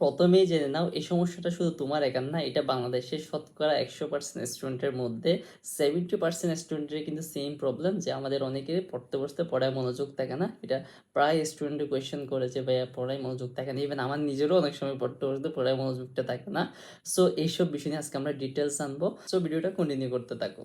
প্রথমেই জেনে নাও, এই সমস্যাটা শুধু তোমার একার না, এটা বাংলাদেশের শতকরা একশো পার্সেন্ট স্টুডেন্টের মধ্যে সেভেন্টি পার্সেন্ট স্টুডেন্টের কিন্তু সেম প্রবলেম যে আমাদের অনেকেরই পড়তে বসতে পড়ায় মনোযোগ থাকে না। এটা প্রায় স্টুডেন্ট কোয়েশ্চেন করেছে, ভাইয়া, পড়ায় মনোযোগ থাকে না। ইভেন আমার নিজেরও অনেক সময় পড়তে বসতে পড়ায় মনোযোগটা থাকে না। সো এইসব বিষয় নিয়ে আজকে আমরা ডিটেলস আনব। সো ভিডিওটা কন্টিনিউ করতে থাকো।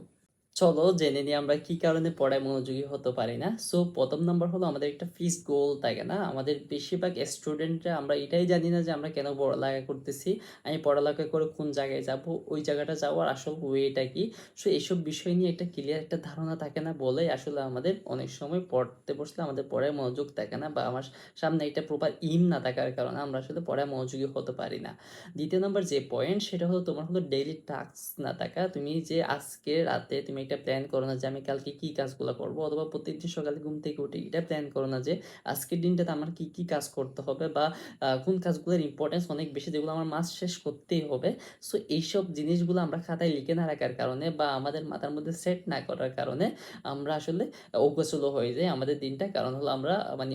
চলো জেনে নিই আমরা কি কারণে পড়ায় মনোযোগী হতে পারি না। সো প্রথম নাম্বার হলো আমাদের একটা ফিক্স গোল থাকে না? আমাদের বেশিরভাগ স্টুডেন্টরা আমরা এটাই জানি না যে আমরা কেন পড়ালেখা করতেছি, আমি পড়ালেখা করে কোন জায়গায় যাব, ওই জায়গাটা যাওয়ার আসল ওয়েটা কি? সো এইসব বিষয় নিয়ে একটা ক্লিয়ার একটা ধারণা থাকে না বলে আসলে আমাদের অনেক সময় পড়তে বসলে আমাদের পড়ায় মনোযোগ থাকে না বা আমার সামনে একটা প্রপার ইম না থাকার কারণে আমরা আসলে পড়ায় মনোযোগী হতে পারি না। দ্বিতীয় নম্বর যে পয়েন্ট সেটা হলো তোমার হলো ডেইলি টাস্ক না থাকা। তুমি যে আজকে রাতে তুমি একটা প্ল্যান করো না যে আমি কালকে কি কাজগুলো করব, অথবা প্রত্যেকদিন সকালে ঘুম থেকে উঠে এটা প্ল্যান করো না যে আজকের দিনটাতে আমার কি কি কাজ করতে হবে বা কোন কাজগুলোর ইম্পর্টেন্স অনেক বেশি যেগুলো আমার মাস শেষ করতেই হবে। সো এইসব জিনিসগুলো আমরা খাতায় লিখে না রাখার কারণে বা আমাদের মাথার মধ্যে সেট না করার কারণে আমরা আসলে অগ্রসল হয়ে যাই আমাদের দিনটা। কারণ হলো আমরা মানে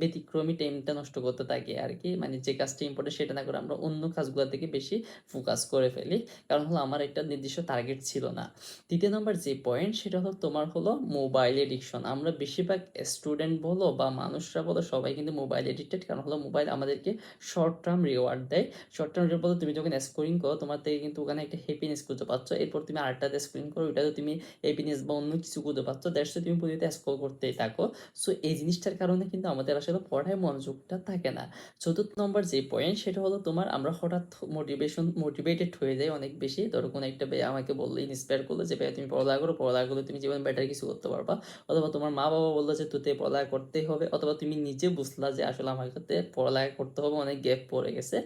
ব্যতিক্রমী টাইমটা নষ্ট করতে থাকি আর কি। মানে যে কাজটা ইম্পর্টেন্ট সেটা না করে আমরা অন্য কাজগুলোর দিকে বেশি ফোকাস করে ফেলি। কারণ হলো আমার একটা নির্দিষ্ট টার্গেট ছিল না। তৃতীয় নম্বর যে পয়েন্ট সেটা হলো তোমার হলো মোবাইল এডিকশন আমরা বেশিরভাগ স্টুডেন্ট বলো বা মানুষরা বলো সবাই কিন্তু মোবাইল এডিক্টেড কারণ হলো মোবাইল আমাদেরকে শর্ট টার্ম রিওয়ার্ড দেয়। শর্ট টার্ম রিওয়ার্ড বলতে তুমি যখন স্কোরিং করো, তোমার থেকে কিন্তু ওখানে একটা হ্যাপিনেস খুঁজে পাচ্ছ। এরপর তুমি আরেকটাতে স্ক্রিন করো, ওইটাতে তুমি হ্যাপিনেস বা অন্য কিছু খুঁজে পাচ্ছ। দ্যাটস তুমি প্রতিটা স্কোর করতেই থাকো। সো এই জিনিসটার কারণে কিন্তু আমাদের আসলে পড়ায় মনোযোগটা থাকে না। চতুর্থ নম্বর যে পয়েন্ট সেটা হলো তোমার আমরা হঠাৎ মোটিভেশন মোটিভেটেড হয়ে যাই অনেক বেশি। ধরো কোনো একটা ভাই আমাকে বলল ইন্সপায়ার করল যে ভাই তুমি পড়ালেখা করো পড়ালেখা করলে তুমি জীবনে বেটার কিছু করতে পারবা। অথবা তোমার মা বাবা বলল যে তোতে পড়ালেখা করতেই হবে, অথবা তুমি নিজে বুঝলা যে আসলে আমার কাছে পড়ালেখা করতে হবে, অনেক গ্যাপ পড়ে গেছে।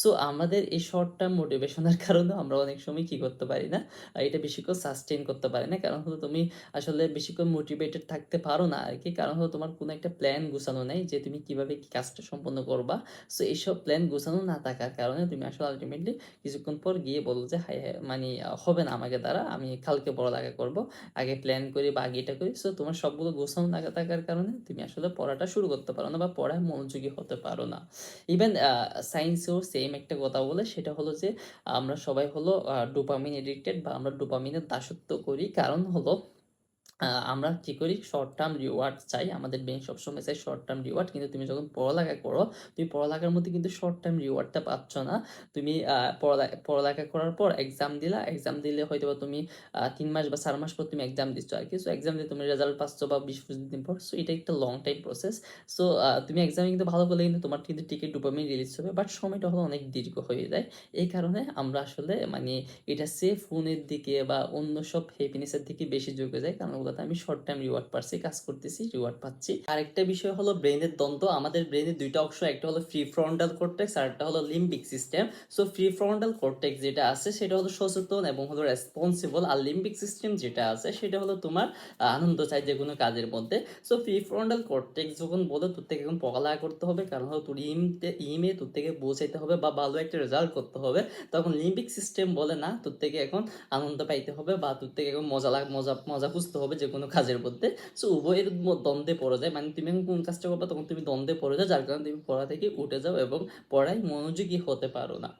সো আমাদের এই শর্ট টার্ম মোটিভেশনের কারণে আমরা অনেক সময় কি করতে পারি না? এটা বেশিক্ষণ সাস্টেইন করতে পারি না। কারণ হলো তুমি আসলে বেশিক্ষণ মোটিভেটেড থাকতে পারো না আর কি। কারণ হলো তোমার কোনো একটা প্ল্যান গুছানো নেই যে তুমি কীভাবে কি কাজটা সম্পন্ন করবা। সো এইসব প্ল্যান গুছানো না থাকার কারণে তুমি আসলে আলটিমেটলি কিছুক্ষণ পর গিয়ে বলো যে হাই হাই মানে হবে না আমাকে দ্বারা, আমি কালকে পড়ালেখা করব, আগে প্ল্যান করি বা আগে এটা করি। সো তোমার সবগুলো গোছানো না থাকার কারণে তুমি আসলে পড়াটা শুরু করতে পারো না বা পড়ায় মনোযোগী হতে পারো না। ইভেন সায়েন্সেও সেম একটা কথা বলে, সেটা হলো যে, আমরা সবাই হলো ডোপামিন এডিক্টেড বা আমরা ডোপামিনের দাসত্ব করি। কারণ হলো আমরা কি করি? শর্ট টার্ম রিওয়ার্ড চাই। আমাদের ব্রেন সবসময় চাই শর্ট টার্ম রিওয়ার্ড কিন্তু তুমি যখন পড়ালেখা করো তুমি পড়ালেখার মধ্যে কিন্তু শর্ট টার্ম রিওয়ার্ডটা পাচ্ছ না। তুমি আহ, পড়ালে- পড়ালেখা করার পর এক্সাম দিলা। এক্সাম দিলে হয়তো বা তুমি তিন মাস বা চার মাস পর তুমি এক্সাম দিচ্ছ আর কি। সো এক্সাম দিয়ে তুমি রেজাল্ট পাচ্ছ বা বিশ পঁচিশ দিন পর। সো এটা একটা লং টাইম প্রসেস সো তুমি এক্সামে কিন্তু ভালো করলে কিন্তু তোমার কিন্তু টিকিট ডোপামিন রিলিজ হবে। বাট সময়টা হলো অনেক দীর্ঘ হয়ে যায়। এই কারণে আমরা আসলে মানে এটা সে ফোনের দিকে বা অন্য সব হ্যাপিনেসের দিকে বেশি ঝুঁকে যায় কারণ ওগুলোতে আমি শর্ট টাইম রিওয়ার্ড পাচ্ছি কাজ করতেছি রিওয়ার্ড পাচ্ছি। আরেকটা বিষয় হলো ব্রেনের দ্বন্দ্ব। আমাদের ব্রেনের দুইটা অংশ, একটা হলো ফ্রি ফ্রন্টাল কর্টেক্স আর একটা হলো limbic system so free frontal cortex যেটা আছে, সেটা হলো সচেতন এবং হলো রেসপন্সিবল আর লিম্বিক সিস্টেম যেটা আছে, সেটা হলো তোমার আনন্দ চাই যে কোনো কাজের মধ্যে। সো ফ্রি ফ্রন্টাল কর্টেক্স যখন বলে, তোর থেকে এখন পড়ালেখা করতে হবে। কারণ হলো তোর ইমতে ইমে তোর থেকে পৌঁছাইতে হবে বা ভালো একটা রেজাল্ট করতে হবে। তখন লিম্বিক সিস্টেম বলে না, তোর থেকে এখন আনন্দ পাইতে হবে বা তোর থেকে এখন মজা লাগ, মজা মজা খুঁজতে হবে। যে কোনো কাজের মধ্যে। সো উভয়ের দ্বন্দ্বে পড়ে যায়। মানে তুমি কোন কাজটা করবে, তখন তুমি দ্বন্দ্বে পড়ে যাও। যার কারণে তুমি পড়া থেকে উঠে যাও এবং পড়ায় মনোযোগী হতে পারো না।